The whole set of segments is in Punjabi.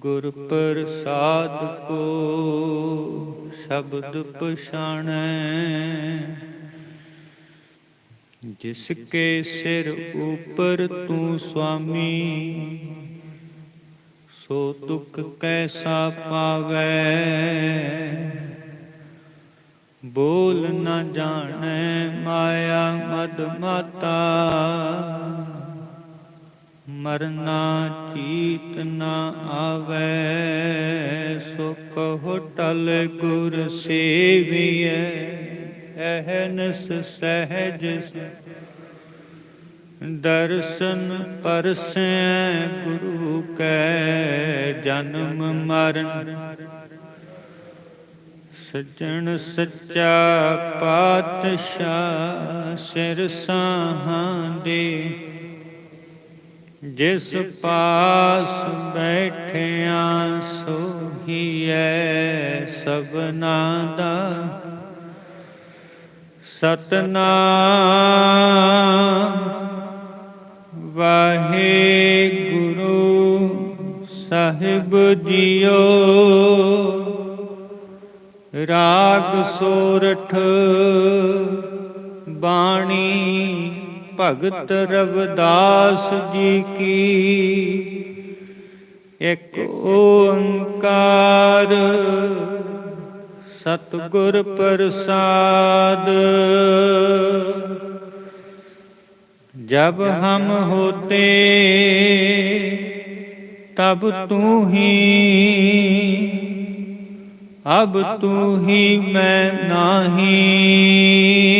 ਗੁਰ ਪ੍ਰਸਾਦ ਕੋ ਸ਼ਬਦ ਪਛਾਣੈ। ਜਿਸ ਕੇ ਸਿਰ ਉਪਰ ਤੂੰ ਸੁਆਮੀ, ਸੋ ਦੁਖ ਕੈਸਾ ਪਾਵੈ। ਬੋਲ ਨਾ ਜਾਣੈ ਮਾਇਆ ਮਦ ਮਾਤਾ। ਮਰਨਾ ਚੀਤ ਨਾ ਆਵੈ ਸੋ ਕਹੋ ਟਲ ਗੁਰ ਸੇਵੀਐ, ਅਹਨਸ ਸਹਿਜ ਦਰਸ਼ਨ ਪਰਸੈ ਗੁਰੂ ਕੈ ਜਨਮ ਮਰਨ। ਸੱਜਣ ਸੱਚਾ ਪਾਤਸ਼ਾਹ ਸਿਰ ਸਾਹਾਂ ਦੇ ਜਿਸ ਪਾਸ ਬੈਠਿਆ ਸੋਹੀਐ ਸਭਨਾ ਦਾ ਸਤਨਾਮ ਵਾਹਿਗੁਰੂ ਸਾਹਿਬ ਜੀਓ। ਰਾਗ ਸੋਰਠ ਬਾਣੀ ਭਗਤ ਰਵਿਦਾਸ ਜੀ ਕੀ? ਇੱਕ ਓੰਕਾਰ ਸਤਗੁਰ ਪ੍ਰਸਾਦ। ਜਬ ਹਮ ਹੋਤੇ, ਤਬ ਤੂੰ ਹੀ। ਅਬ ਤੂੰ ਹੀ ਮੈਂ ਨਾਹੀ।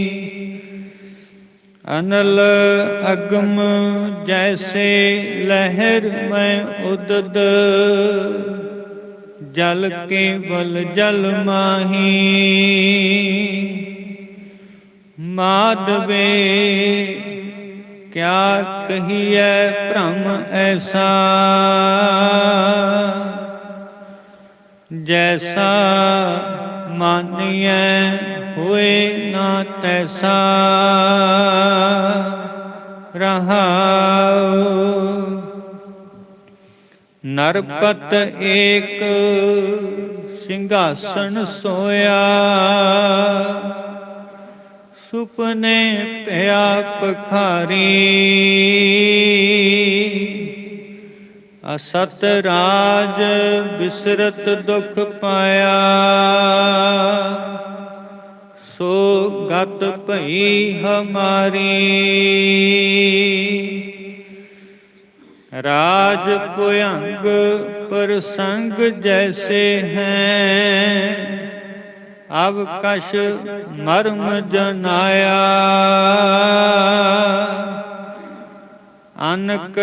ਅਨਲ ਅਗਮ ਜੈਸੇ ਲਹਿਰ ਮੈਂ ਉਦਦ। ਜਲ ਕੇ ਬਲ ਜਲ ਮਾਹੀ। ਮਾਦਵੇ ਕਿਆ ਕਹੀਐ ਭ੍ਰਮ ਐਸਾ? ਜੈਸਾ ਮਾਨੀਐ ਹੋਏ ਨਾ ਤੈਸਾ। ਰਹਾਉ। ਨਰਪਤ ਏਕ ਸਿੰਘਾਸਣ ਸੋਇਆ। ਸੁਪਨੇ ਪਿਆ ਪਖਾਰੀ ਅਸਤ ਰਾਜ ਬਿਸਰਤ ਦੁਖ ਪਾਇਆ। ਸੋ ਗਤ ਭਈ ਹਮਾਰੀ। ਰਾਜ ਭੁਯੰਗ ਪ੍ਰਸੰਗ ਜੈਸੇ ਹੈ ਅਬ ਕਸ਼ ਮਰਮ ਜਨਾਇਆ। ਅਨਕ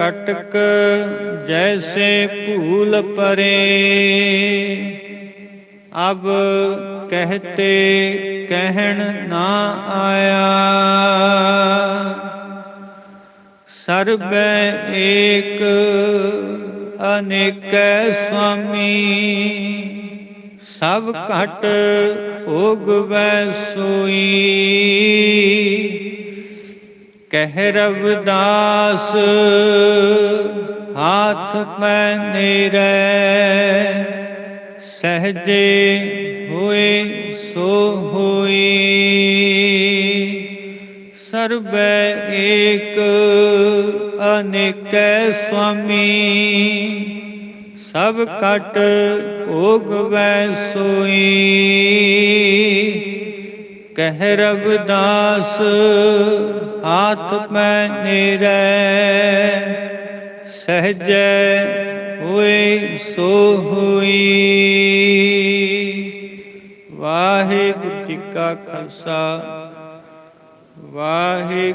ਕਟਕ ਜੈਸੇ ਭੂਲ ਪਰੇ ਅਬ ਕਹਤੇ ਕਹਿਣ ਨਾ ਆਇਆ। ਸਰਬੈ ਏਕ ਅਨੇਕੈ ਸੁਆਮੀ, ਸਭ ਘਟ ਭੋਗਵੈ ਸੋਈ। ਕਹਿ ਰਵਿਦਾਸ, ਹਾਥ ਪੈ ਨੇਰੇ ਸਹਜੇ ਹੋਏ, ਸੋ ਹੋਈ ਸਰਬੈ ਏਕ, ਅਨੇਕੈ ਸੁਆਮੀ। ਸਭ ਕਟ ਭੋਗਵੈ ਸੋਈ। ਕਹਿ ਰਵਿਦਾਸ, ਹਾਥ ਮੈਂ ਨੇਰੇ ਸਹਜੈ ਹੋਏ ਸੋ ਹੋਈ ਵਾਹਿਗੁਰੂ ਜੀ ਕਾ ਖਾਲਸਾ। ਵਾਹਿਗੁਰੂ